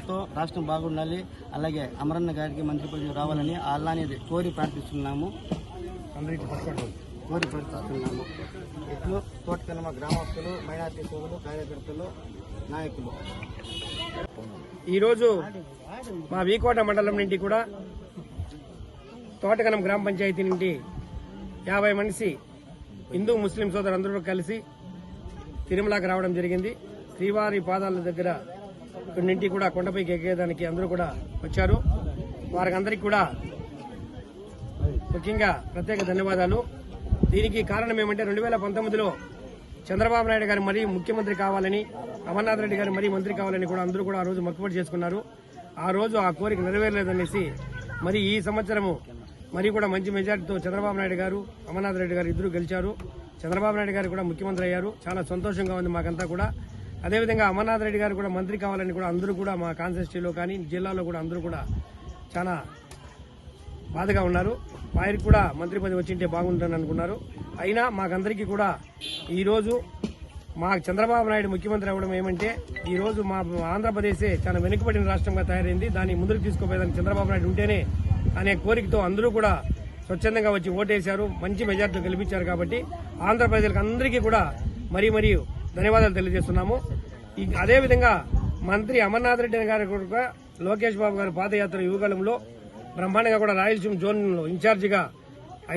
కృపతో రాష్ట్రం బాగుండాలి అలాగే అమరన్న గారికి మంత్రి పదవి రావాలని అలానే కోరి ప్రార్థిస్తున్నాము. కోరి ప్రార్థిస్తున్నాము. ఇట్లు తోటకనమ గ్రామస్తులు మైనార్టీ సోదరులు కార్యకర్తలు నాయకులు. ఈరోజు మా వీకోట మండలం నుండి కూడా తోటకనం గ్రామ పంచాయతీ నుండి యాభై మనిషి హిందూ ముస్లిం సోదరులందరూ కలిసి తిరుమలకి రావడం జరిగింది. శ్రీవారి పాదాల దగ్గర ఇక్కడి కూడా కొండపైకి ఎక్కేదానికి అందరూ కూడా వచ్చారు. వారికి అందరికీ కూడా ముఖ్యంగా ప్రత్యేక ధన్యవాదాలు. దీనికి కారణం ఏమంటే రెండు వేల పంతొమ్మిదిలో చంద్రబాబు నాయుడు గారు మరీ ముఖ్యమంత్రి కావాలని అమర్నాథ్ రెడ్డి గారు మరీ మంత్రి కావాలని కూడా అందరూ కూడా ఆ రోజు మొక్కుబడి చేసుకున్నారు. ఆ రోజు ఆ కోరిక నెరవేరలేదనేసి మరి ఈ సంవత్సరము మరి కూడా మంచి మెజార్టీతో చంద్రబాబు నాయుడు గారు అమర్నాథ్ రెడ్డి గారు ఇద్దరు గెలిచారు. చంద్రబాబు నాయుడు గారు కూడా ముఖ్యమంత్రి అయ్యారు. చాలా సంతోషంగా ఉంది మాకంతా కూడా. అదేవిధంగా అమర్నాథ్ రెడ్డి గారు కూడా మంత్రి కావాలని కూడా అందరూ కూడా మా కాన్స్టిట్యూలో కానీ జిల్లాలో కూడా అందరూ కూడా చాలా బాధగా ఉన్నారు. వారికి కూడా మంత్రి పదవి వచ్చింటే బాగుంటుందని అనుకున్నారు. అయినా మాకందరికీ కూడా ఈరోజు మా చంద్రబాబు నాయుడు ముఖ్యమంత్రి అవ్వడం ఏమంటే ఈ రోజు మా ఆంధ్రప్రదేశే చాలా వెనుకబడిన రాష్ట్రంగా తయారైంది. దాన్ని ముందుకు తీసుకుపోయేదానికి చంద్రబాబు నాయుడు ఉంటేనే అనే కోరికతో అందరూ కూడా స్వచ్ఛందంగా వచ్చి ఓటేశారు. మంచి మెజార్టీతో గెలిపించారు కాబట్టి ఆంధ్ర ప్రజలకు అందరికీ కూడా మరీ మరీ ధన్యవాదాలు తెలియజేస్తున్నాము. అదేవిధంగా మంత్రి అమర్నాథ్ రెడ్డి గారి కూడా లోకేష్ బాబు గారి పాదయాత్ర యువకాలంలో బ్రహ్మాండంగా కూడా రాయలసీమ జోన్ ఇన్ఛార్జిగా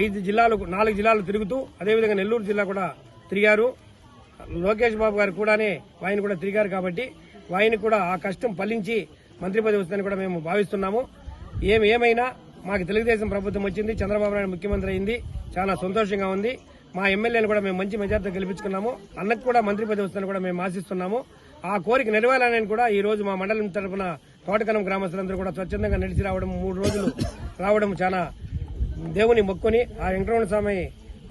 ఐదు జిల్లాలు నాలుగు జిల్లాలు తిరుగుతూ అదేవిధంగా నెల్లూరు జిల్లా కూడా తిరిగారు. లోకేష్ బాబు గారు కూడానే వాయిని కూడా తిరిగారు కాబట్టి వాయిని కూడా ఆ కష్టం ఫలించి మంత్రి పదవి వస్తుందని కూడా మేము భావిస్తున్నాము. ఏమి ఏమైనా మాకు తెలుగుదేశం ప్రభుత్వం వచ్చింది చంద్రబాబు నాయుడు ముఖ్యమంత్రి అయింది చాలా సంతోషంగా ఉంది. మా ఎమ్మెల్యేలు కూడా మేము మంచి మెజార్టీతో గెలిపించుకున్నాము. అన్నకు కూడా మంత్రి పదవి వస్తుందని కూడా మేము ఆశిస్తున్నాము. ఆ కోరిక నెరవేరాలని కూడా ఈ రోజు మా మండలం తరపున తోటకనం గ్రామస్తులందరూ కూడా స్వచ్ఛందంగా నడిచి రావడం మూడు రోజులు రావడం చాలా దేవుని మొక్కుని ఆ వెంకటరమణ స్వామి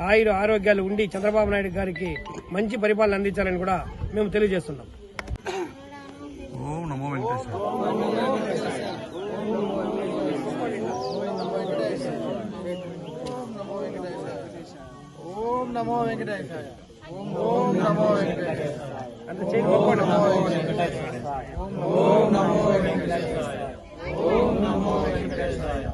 ఆయుర ఆరోగ్యాలు ఉండి చంద్రబాబు నాయుడు గారికి మంచి పరిపాలన అందించాలని కూడా మేము తెలియజేస్తున్నాం. ఓం నమో ஓம் நமோ வெங்கடேசாய அந்த செய்தி ஓம் நமோ வெங்கடேசாய ஓம் நமோ வெங்கடேசாய